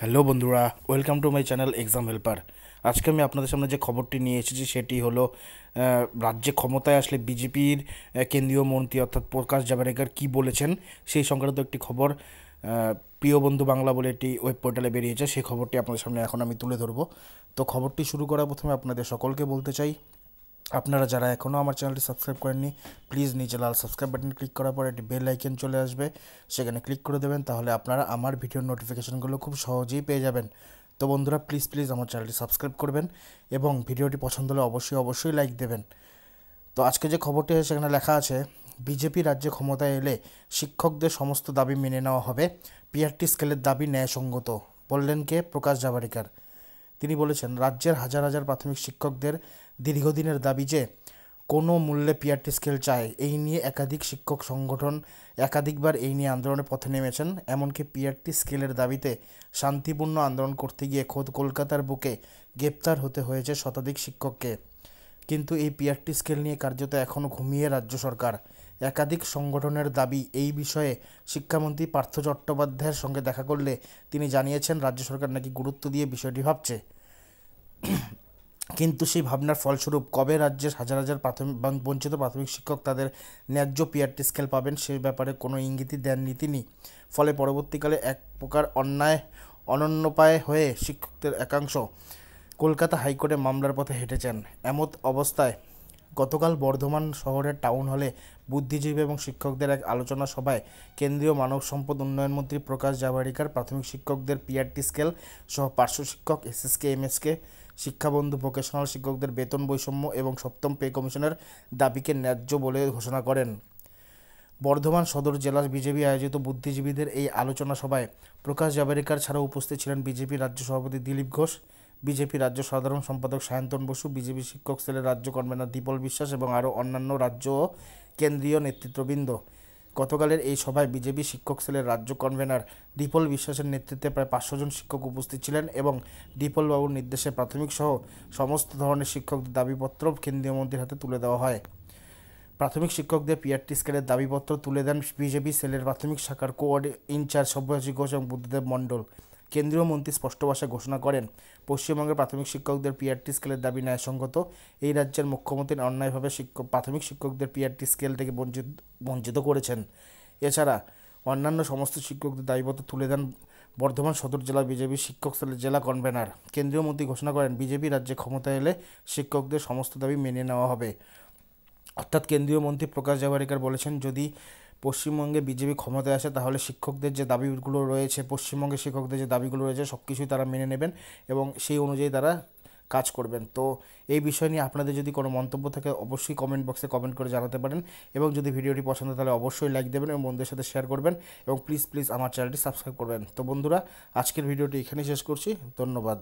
Hello বন্ধুরা, welcome to my channel exam helper. আজকে আমি আপনাদের সামনে যে খবরটি নিয়ে এসেছি সেটি হলো রাজ্যে ক্ষমতায় আসলে বিজেপির কেন্দ্রীয় মন্ত্রী অর্থাৎ প্রকাশ জাভড়েকর কী বলেছেন সেই সংক্রান্ত একটি খবর প্রিয় বন্ধু বাংলা বলে একটি ওয়েব পোর্টালে বেরিয়েছে, সেই খবরটি আপনাদের সামনে এখন আমি তুলে ধরবো। তো খবরটি শুরু করার প্রথমে আপনাদের সকলকে বলতে চাই আপনারা যারা এখনও আমার চ্যানেলটি সাবস্ক্রাইব করেননি প্লিজ নিচে লাল সাবস্ক্রাইব বাটন ক্লিক করার পর একটি বেল আইকন চলে আসবে। সেখানে ক্লিক করে দেবেন, তাহলে আপনারা আমার ভিডিওর নোটিফিকেশনগুলো খুব সহজেই পেয়ে যাবেন। তো বন্ধুরা প্লিজ প্লিজ আমার চ্যানেলটি সাবস্ক্রাইব করবেন এবং ভিডিওটি পছন্দ হলে অবশ্যই অবশ্যই লাইক দেবেন। তো আজকে যে খবরটি সেখানে লেখা আছে, বিজেপি রাজ্যে ক্ষমতায় এলে শিক্ষকদের সমস্ত দাবি মেনে নেওয়া হবে। পিআরটি স্কেলের দাবি ন্যায়সঙ্গত। বললেন কে? প্রকাশ জাভড়েকর। তিনি বলেছেন, রাজ্যের হাজার হাজার প্রাথমিক শিক্ষকদের দীর্ঘদিনের দাবি যে কোনো মূল্যে পিআরটি স্কেল চায় এই নিয়ে একাধিক শিক্ষক সংগঠন একাধিকবার এই নিয়ে আন্দোলনের পথে নেমেছেন। এমনকি পিআরটি স্কেলের দাবিতে শান্তিপূর্ণ আন্দোলন করতে গিয়ে খোদ কলকাতার বুকে গ্রেপ্তার হতে হয়েছে শতাধিক শিক্ষককে। কিন্তু এই পিআরটি স্কেল নিয়ে কার্যত এখনও ঘুমিয়ে রাজ্য সরকার। একাধিক সংগঠনের দাবি এই বিষয়ে শিক্ষামন্ত্রী পার্থ চট্টোপাধ্যায়ের সঙ্গে দেখা করলে তিনি জানিয়েছেন, রাজ্য সরকার নাকি গুরুত্ব দিয়ে বিষয়টি ভাবছে। কিন্তু সেই ভাবনার ফলস্বরূপ কবে রাজ্যের হাজার হাজার প্রাথমিক বঞ্চিত প্রাথমিক শিক্ষক তাদের ন্যায্য পিআরটি স্কেল পাবেন সে ব্যাপারে কোনো ইঙ্গিতই দেননি তিনি। ফলে পরবর্তীকালে এক প্রকার অন্যায়, অনন্যপায় হয়ে শিক্ষকদের একাংশ কলকাতা হাইকোর্টে মামলার পথে হেঁটেছেন। এমত অবস্থায় গতকাল বর্ধমান শহরের টাউন হলে বুদ্ধিজীবী এবং শিক্ষকদের এক আলোচনা সভায় কেন্দ্রীয় মানব সম্পদ উন্নয়ন মন্ত্রী প্রকাশ জাভারিকার প্রাথমিক শিক্ষকদের পিআরটি স্কেল সহ পার্শ্ব শিক্ষক এসএসকে এমএসকে শিক্ষাবন্ধু, ভোকেশনাল শিক্ষকদের বেতন বৈষম্য এবং সপ্তম পে কমিশনের দাবিকে ন্যায্য বলে ঘোষণা করেন। বর্ধমান সদর জেলা বিজেপি আয়োজিত বুদ্ধিজীবীদের এই আলোচনা সভায় প্রকাশ জাভারিকার ছাড়াও উপস্থিত ছিলেন বিজেপি রাজ্য সভাপতি দিলীপ ঘোষ বিজেপি রাজ্য সাধারণ সম্পাদক সায়ন্তন বসু, বিজেপি শিক্ষক সেলের রাজ্য কনভেনর দীপল বিশ্বাস এবং আরও অন্যান্য রাজ্য ও কেন্দ্রীয় নেতৃত্ববৃন্দ। গতকালের এই সভায় বিজেপি শিক্ষক সেলের রাজ্য কনভেনার দীপল বিশ্বাসের নেতৃত্বে প্রায় পাঁচশো জন শিক্ষক উপস্থিত ছিলেন এবং দীপলবাবুর নির্দেশে প্রাথমিক সহ সমস্ত ধরনের শিক্ষকদের দাবিপত্র কেন্দ্রীয় মন্ত্রীর হাতে তুলে দেওয়া হয়। প্রাথমিক শিক্ষকদের পিআরটি স্কেলের দাবিপত্র তুলে দেন বিজেপি সেলের প্রাথমিক শাখার কোয়ার্ড ইনচার্জ সব্যসাচী ঘোষ এবং বুদ্ধদেব মণ্ডল। কেন্দ্রীয় মন্ত্রী স্পষ্ট ভাষায় ঘোষণা করেন, পশ্চিমবঙ্গের প্রাথমিক শিক্ষকদের পিআরটি স্কেলের দাবি ন্যায়সঙ্গত। এই রাজ্যের মুখ্যমন্ত্রী অন্যায়ভাবে শিক্ষক, প্রাথমিক শিক্ষকদের পিআরটি স্কেল থেকে বঞ্চিত বঞ্চিত করেছেন। এছাড়া অন্যান্য সমস্ত শিক্ষকদের দাবিপত্র তুলে দেন বর্ধমান সদর জেলা বিজেপি শিক্ষক জেলা কনভেনার কেন্দ্রীয় মন্ত্রী ঘোষণা করেন, বিজেপি রাজ্যে ক্ষমতায় এলে শিক্ষকদের সমস্ত দাবি মেনে নেওয়া হবে। অর্থাৎ কেন্দ্রীয় মন্ত্রী প্রকাশ জাভারেকার বলেছেন, যদি পশ্চিমবঙ্গে বিজেপি ক্ষমতায় আসে, তাহলে শিক্ষকদের যে দাবিগুলো রয়েছে, পশ্চিমবঙ্গের শিক্ষকদের যে দাবিগুলো রয়েছে সব কিছুই তারা মেনে নেবেন এবং সেই অনুযায়ী তারা কাজ করবেন। তো এই বিষয় নিয়ে আপনাদের যদি কোনো মন্তব্য থাকে, অবশ্যই কমেন্ট বক্সে কমেন্ট করে জানাতে পারেন এবং যদি ভিডিওটি পছন্দ তাহলে অবশ্যই লাইক দেবেন এবং বন্ধুদের সাথে শেয়ার করবেন এবং প্লিজ প্লিজ আমার চ্যানেলটি সাবস্ক্রাইব করবেন। তো বন্ধুরা, আজকের ভিডিওটি এখানেই শেষ করছি। ধন্যবাদ।